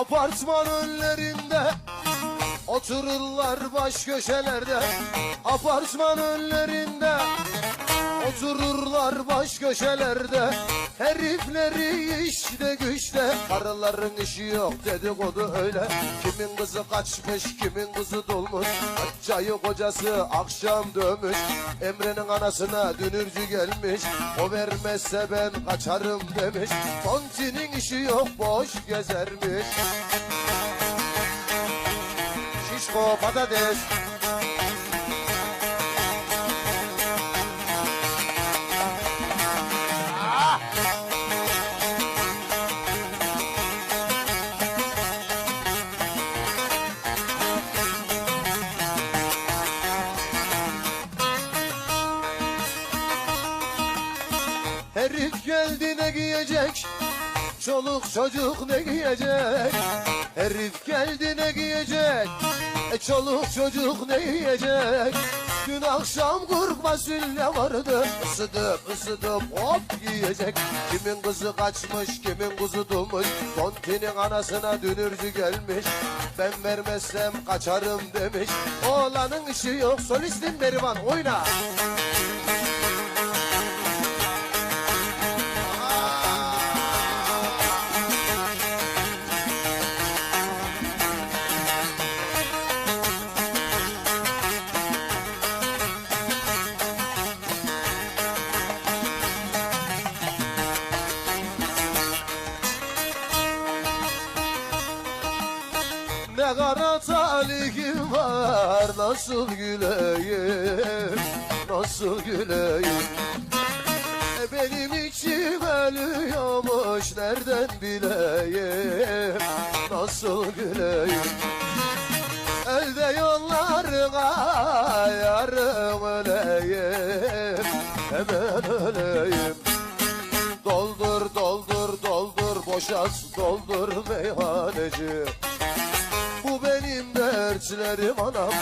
Apartman önlerinde Otururlar baş köşelerde Apartman önlerinde. Otururlar baş köşelerde Herifleri işte güçte. Karıların işi yok dedikodu öyle. Kimin kızı kaçmış kimin kızı dolmuş? Hacayı kocası akşam dövmüş. Emre'nin anasına dünürcü gelmiş. O vermezse ben kaçarım demiş. Tonti'nin işi yok boş gezermiş Şişko patates. Herif geldi ne giyecek? Çoluk çocuk ne giyecek Herif geldi ne giyecek? E, Çoluk çocuk ne yiyecek? Dün akşam kuru fasulye vardı. Isıdım ısıdım hop yiyecek Kimin kızı kaçmış kimin kızı dolmuş Tontinin anasına dünürcü gelmiş. Ben vermezsem kaçarım demiş. Oğlanın işi yok solistin Berivan oyna Ne kara talihim var nasıl güleyim Nasıl güleyim? E Benim içim ölüyormuş nereden bileyim Nasıl güleyim? Elde yollarına yarım öleyim Hemen öleyim. Doldur doldur doldur boşalt doldur meyhaneci benim dertlerim anam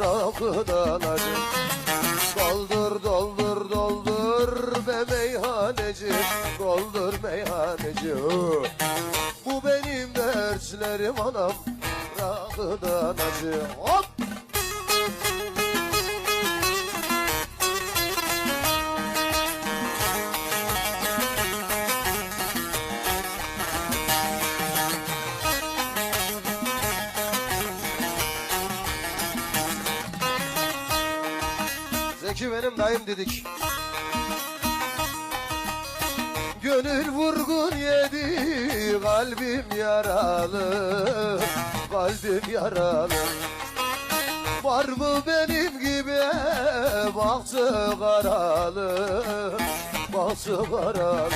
rakıdan acı Doldur doldur doldur be meyhaneci Doldur meyhaneci. Bu benim dertlerim anam rakıdan acı Hop! Zeki benim dayım dedik. Gönül vurgun yedi, kalbim yaralı, kalbim yaralı. Var mı benim gibi bahtı karalı, bahtı karalı.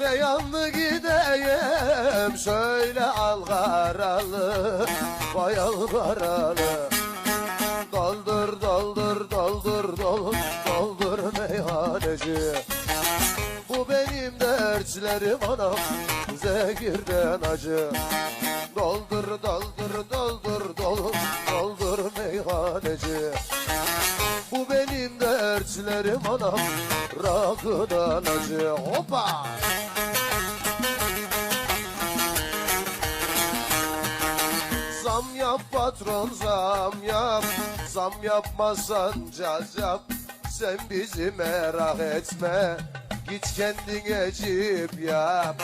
Ne yanlı gideyim söyle al karalı, vay al karalı. Doldur doldur doldur meyhaneci. Bu benim dertlerim anam zehirden acı. Doldur doldur doldur doldur doldur meyhaneci. Bu benim dertlerim anam rakıdan acı. Hoppa! Zam yap patron zam yap. Zam yapmazsan caz yap. Sen bizi merak etme. Git kendine cip yap